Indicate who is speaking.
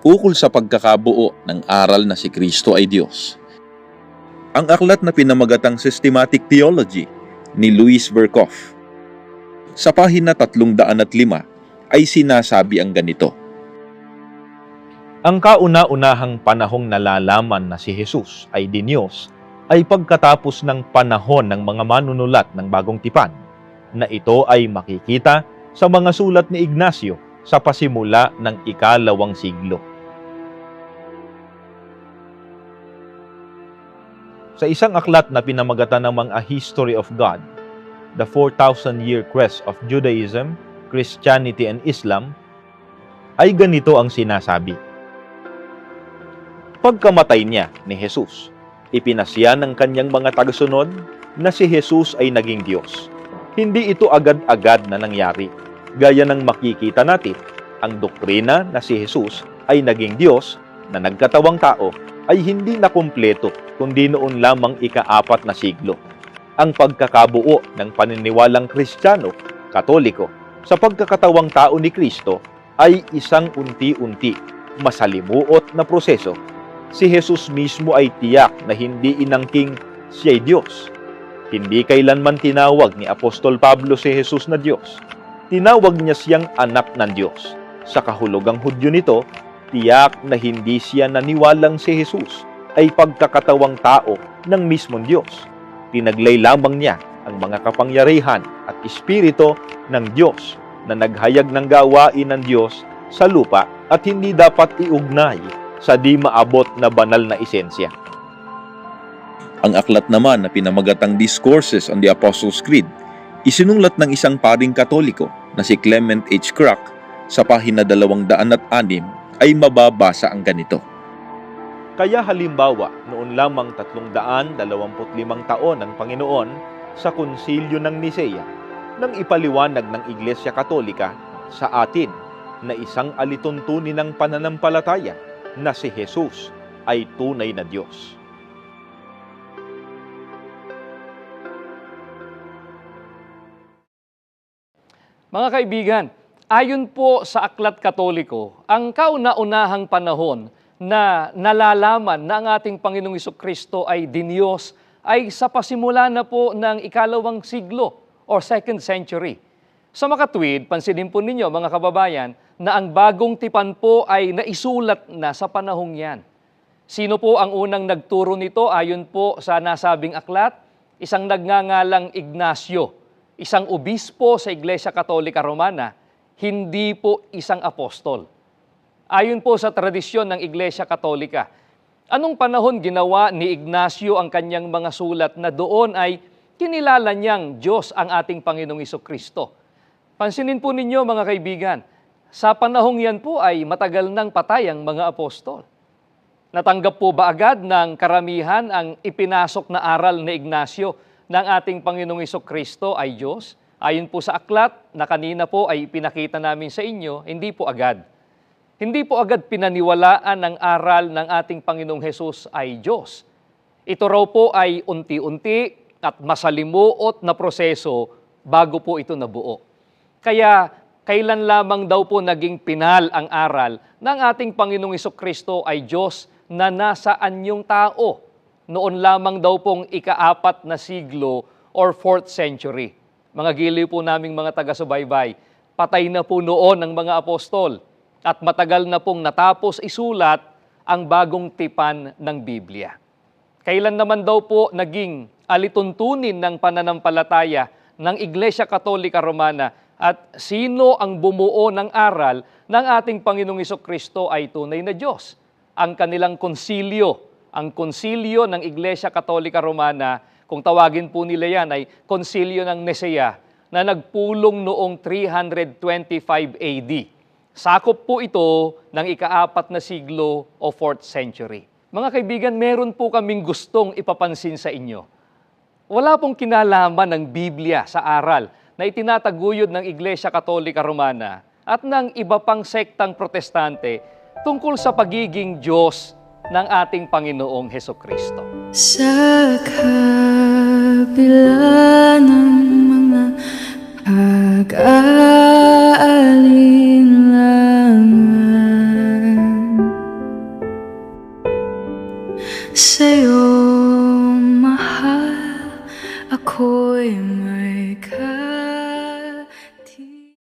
Speaker 1: ukol sa pagkakabuo ng aral na si Kristo ay Diyos. Ang aklat na pinamagatang Systematic Theology ni Louis Berkhoff sa pahina 305 ay sinasabi ang ganito.
Speaker 2: Ang kauna-unahang panahong nalalaman na si Jesus ay Dinyos ay pagkatapos ng panahon ng mga manunulat ng bagong tipan na ito ay makikita sa mga sulat ni Ignacio sa pasimula ng ikalawang siglo. Sa isang aklat na pinamagatan ng mga History of God, The 4,000-Year Quest of Judaism, Christianity and Islam, ay ganito ang sinasabi. Pagkamatay niya ni Jesus, ipinasya ng kanyang mga tagasunod na si Jesus ay naging Diyos. Hindi ito agad-agad na nangyari. Gaya ng makikita natin, ang doktrina na si Jesus ay naging Diyos na nagkatawang tao ay hindi na kumpleto kundi noon lamang ikaapat na siglo. Ang pagkakabuo ng paniniwalang Kristiyano, Katoliko, sa pagkakatawang tao ni Kristo ay isang unti-unti, masalimuot na proseso si Jesus mismo ay tiyak na hindi inangking siya'y Diyos. Hindi kailanman tinawag ni Apostol Pablo si Jesus na Diyos. Tinawag niya siyang anak ng Diyos. Sa kahulugang hudyo nito, tiyak na hindi siya naniwalang si Jesus ay pagkakatawang tao ng mismong Diyos. Tinaglay lamang niya ang mga kapangyarihan at espirito ng Diyos na naghayag ng gawain ng Diyos sa lupa at hindi dapat iugnay sa di maabot na banal na esensya.
Speaker 1: Ang aklat naman na pinamagatang Discourses on the Apostles' Creed, isinulat ng isang paring katoliko na si Clement H. Crack sa pahina 206 ay mababasa ang ganito.
Speaker 2: Kaya halimbawa, noon lamang 325 taon ng Panginoon sa konsilyo ng Nisea, nang ipaliwanag ng Iglesia Katolika sa atin na isang alituntunin ng pananampalataya na si Jesus ay tunay na Diyos.
Speaker 3: Mga kaibigan, ayon po sa Aklat Katoliko, ang kauna-unahang panahon na nalalaman na ang ating Panginoong Kristo ay Dinyos ay sa pasimula na po ng ikalawang siglo or second century. Sa makatwid, pansinin po ninyo mga kababayan na ang bagong tipan po ay naisulat na sa panahong yan. Sino po ang unang nagturo nito ayon po sa nasabing aklat? Isang nagngangalang Ignacio, isang obispo sa Iglesia Katolika Romana, hindi po isang apostol. Ayon po sa tradisyon ng Iglesia Katolika, anong panahon ginawa ni Ignacio ang kanyang mga sulat na doon ay kinilala niyang Diyos ang ating Panginoong Kristo? Pansinin po ninyo mga kaibigan, sa panahong yan po ay matagal nang patay ang mga apostol. Natanggap po ba agad ng karamihan ang ipinasok na aral ni Ignacio ng ating Panginoong Kristo ay Diyos? Ayon po sa aklat na kanina po ay pinakita namin sa inyo, hindi po agad. Hindi po agad pinaniwalaan ng aral ng ating Panginoong Hesus ay Diyos. Ito raw po ay unti-unti at masalimuot na proseso bago po ito nabuo. Kaya kailan lamang daw po naging pinal ang aral ng ating Panginoong Kristo ay Diyos na nasa anyong tao. Noon lamang daw pong ikaapat na siglo or 4th century. Mga giliw po naming mga taga-subaybay, patay na po noon ang mga apostol at matagal na pong natapos isulat ang bagong tipan ng Biblia. Kailan naman daw po naging alituntunin ng pananampalataya ng Iglesia Katolika Romana at sino ang bumuo ng aral ng ating Panginoong Kristo ay tunay na Diyos. Ang kanilang konsilyo, ang konsilyo ng Iglesia Katolika Romana, kung tawagin po nila yan ay konsilyo ng Nesea na nagpulong noong 325 AD. Sakop po ito ng ikaapat na siglo o 4th century. Mga kaibigan, meron po kaming gustong ipapansin sa inyo. Wala pong kinalaman ng Biblia sa aral na itinataguyod ng Iglesia Katolika Romana at ng iba pang sektang protestante tungkol sa pagiging Diyos ng ating Panginoong Heso Kristo.
Speaker 4: Sa sa'yo mahal Ako'y may kaya